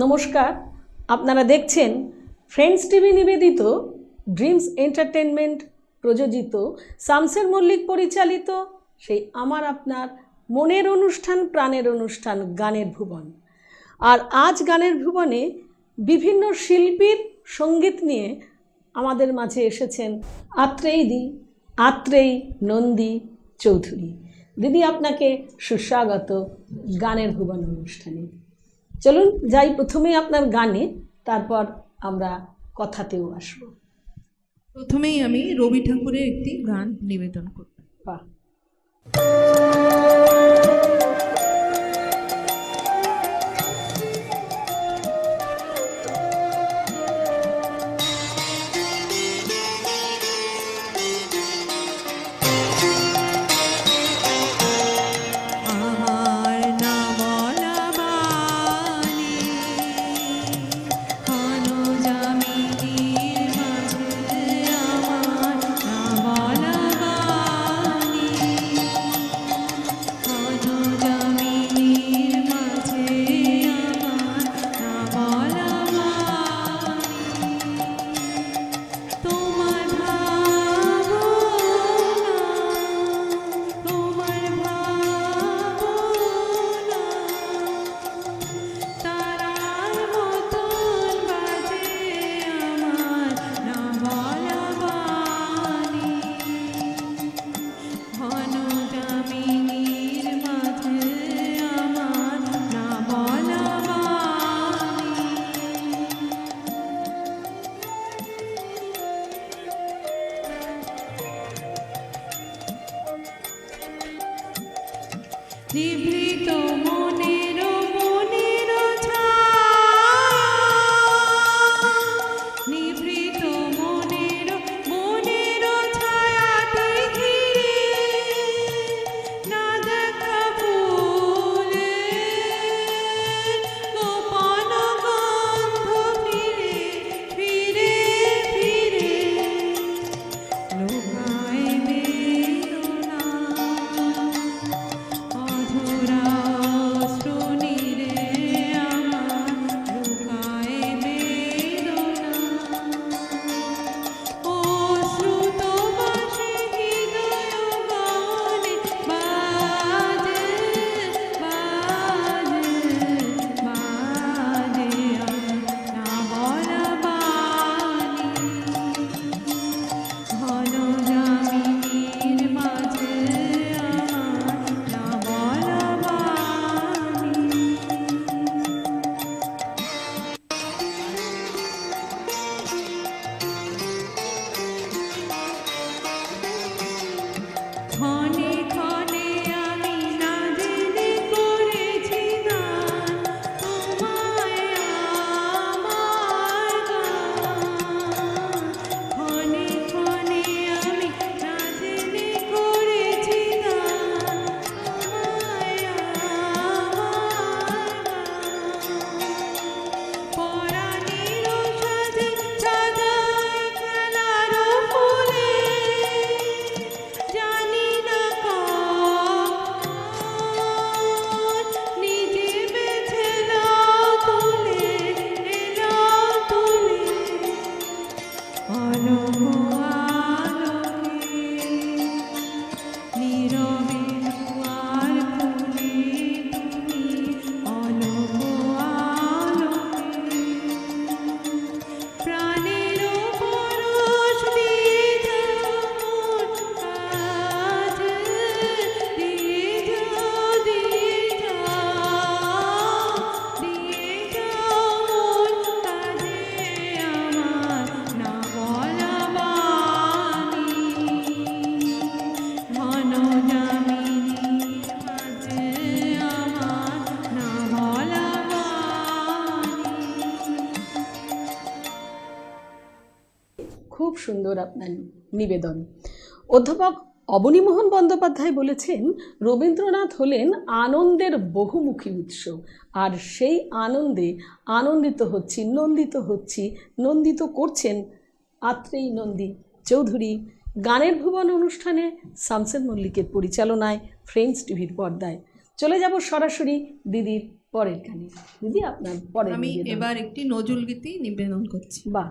নমস্কার, আপনারা দেখছেন ফ্রেন্ডস টিভি নিবেদিত ড্রিমস এন্টারটেনমেন্ট প্রযোজিত শামসের মল্লিক পরিচালিত সেই আমার আপনার মনের অনুষ্ঠান, প্রাণের অনুষ্ঠান গানের ভুবন। আর আজ গানের ভুবনে বিভিন্ন শিল্পীর সংগীত নিয়ে আমাদের মাঝে এসেছেন আত্রেই দি আত্রেই নন্দী চৌধুরী। দিদি, আপনাকে সুস্বাগত গানের ভুবন অনুষ্ঠানে। চলুন যাই প্রথমে আপনার গানে তারপর আমরা কথাতেও আসব। প্রথমেই আমি রবি ঠাকুরের একটি গান নিবেদন করব। বাহ। নিভৃত নিবেদন। অধ্যাপক অবনীমোহন বন্দ্যোপাধ্যায় বলেছেন রবীন্দ্রনাথ হলেন আনন্দের বহুমুখী উৎস। আর সেই আনন্দে আনন্দিত হচ্ছি নন্দিত হচ্ছি নন্দিত করছেন আত্রেই নন্দী চৌধুরী। গানের ভুবন অনুষ্ঠানে শামসেন মল্লিকের পরিচালনায় ফ্রেন্ডস টিভির পর্দায়। চলে যাব সরাসরি দিদির পরের গানে দিদি আপনার পরে আমি এবার একটি নজরুল গীতি নিবেদন করছি। বাহ।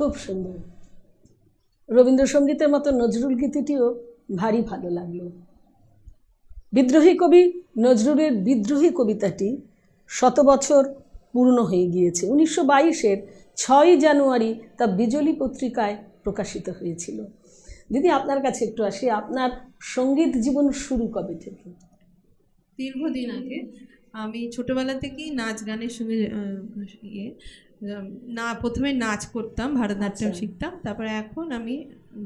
খুব সুন্দর। রবীন্দ্রসঙ্গীতের মতো নজরুল গীতিটিও ভারী ভালো লাগল। বিদ্রোহী কবি নজরুলের বিদ্রোহী কবিতাটি শত বছর পূর্ণ হয়ে গিয়েছে। উনিশশো বাইশের ছয়ই জানুয়ারি তা বিজলি পত্রিকায় প্রকাশিত হয়েছিল। দিদি, আপনার কাছে একটু আসি। আপনার সংগীত জীবন শুরু কবে থেকে? দীর্ঘদিন আগে আমি ছোটবেলা থেকেই নাচ গানের সঙ্গে ইয়ে না প্রথমে নাচ করতাম ভারতনাট্যম আচ্ছা। শিখতাম তারপরে এখন আমি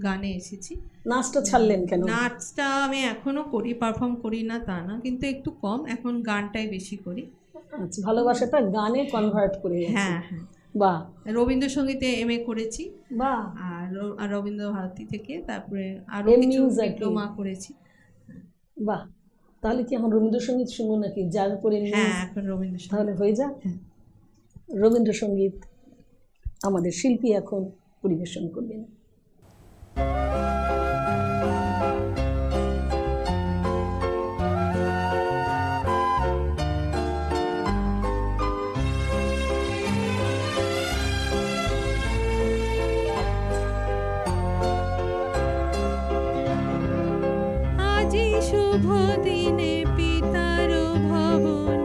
গানে এসেছি। নাচটা ছাড়লেন কেন? নাচটা আমি এখনও করি পারফর্ম করি না তা না কিন্তু একটু কম এখন গানটাই বেশি করি। আচ্ছা ভালোবাসাটা গানে কনভার্ট করে হ্যাঁ হ্যাঁ। বাহ। রবীন্দ্রসঙ্গীতে এম এ করেছি। বাহ। আর রবীন্দ্র ভারতী থেকে তারপরে আরও এম কিছু ডিপ্লোমা করেছি। বাহ। তাহলে কি এখন রবীন্দ্রসঙ্গীত শুনব নাকি? যার উপরে হ্যাঁ এখন রবীন্দ্রসঙ্গীত। তাহলে হয়ে যাক। হ্যাঁ। রবীন্দ্রসঙ্গীত আমাদের শিল্পী এখন পরিবেশন করবেন। শুভ দিনে পিতার ভবন।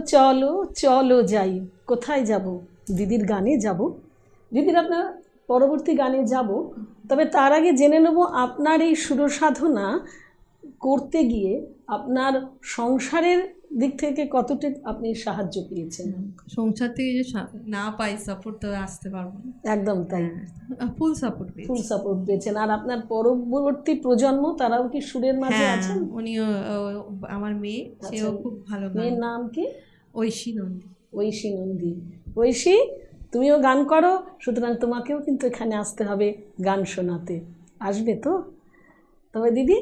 চলো চলো যাই। কোথায় যাব? দিদির গানে যাব। দিদির আপনার পরবর্তী গানে যাব। তবে তার আগে জেনে নেব আপনার এই সুরসাধনা করতে গিয়ে আপনার সংসারের দিক থেকে কতটুকু আপনি সাহায্য পেয়েছেন? সংসার থেকে যে না পাই সাপোর্ট তো আসতে পারব না। একদম তাই। ফুল সাপোর্ট ফুল সাপোর্ট পেয়েছেন। আর আপনার পরবর্তী প্রজন্ম তারাও কি সুরের মাঝে হ্যাঁ আছেন? উনিও আমার মেয়ে সেও আচ্ছা। খুব ভালো মেয়ের নাম কি? ঐশী নন্দী। ঐশী নন্দী। ঐশী তুমিও গান করো সুতরাং তোমাকেও কিন্তু এখানে আসতে হবে গান শোনাতে। আসবে তো? তবে দিদি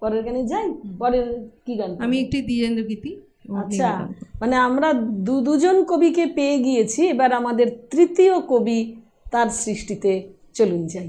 পরের গানে যাই? পরের কি গান আমি একটি দ্বিজেন্দ্র গীতি আচ্ছা। মানে আমরা দু দুজন কবিকে পেয়ে গিয়েছি এবার আমাদের তৃতীয় কবি তার সৃষ্টিতে চলুন যাই।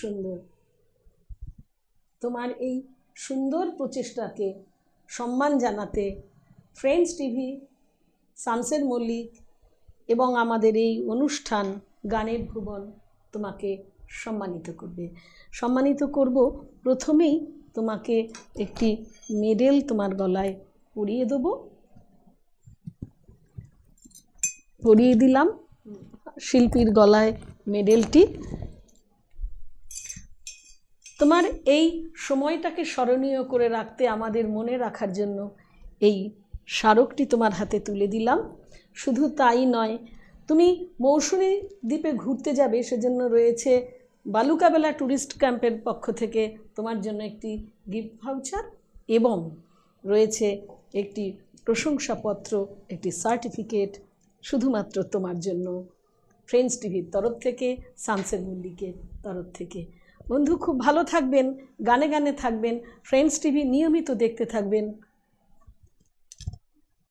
সুন্দর। তোমার এই সুন্দর প্রচেষ্টাকে সম্মান জানাতে ফ্রেন্ডস টিভি শামসের মল্লিক এবং আমাদের এই অনুষ্ঠান গানের ভুবন তোমাকে সম্মানিত করবে। সম্মানিত করব প্রথমেই তোমাকে একটি মেডেল তোমার গলায় পরিয়ে দেবো। পরিয়ে দিলাম। শিল্পীর গলায় মেডেলটি। তোমার এই সময়টাকে স্মরণীয় করে রাখতে আমাদের মনে রাখার জন্য এই স্মারকটি তোমার হাতে তুলে দিলাম। শুধু তাই নয়, তুমি মৌসুমী দ্বীপে ঘুরতে যাবে, সেজন্য রয়েছে বালুকাবেলা ট্যুরিস্ট ক্যাম্পের পক্ষ থেকে তোমার জন্য একটি গিফট ভাউচার এবং রয়েছে একটি প্রশংসাপত্র, একটি সার্টিফিকেট শুধুমাত্র তোমার জন্য। ফ্রেন্ডস টিভির তরফ থেকে শামসের মল্লিকের তরফ থেকে। বন্ধু খুব ভালো থাকবেন গানে গানে থাকবেন ফ্রেন্ডস টিভি নিয়মিত দেখতে থাকবেন।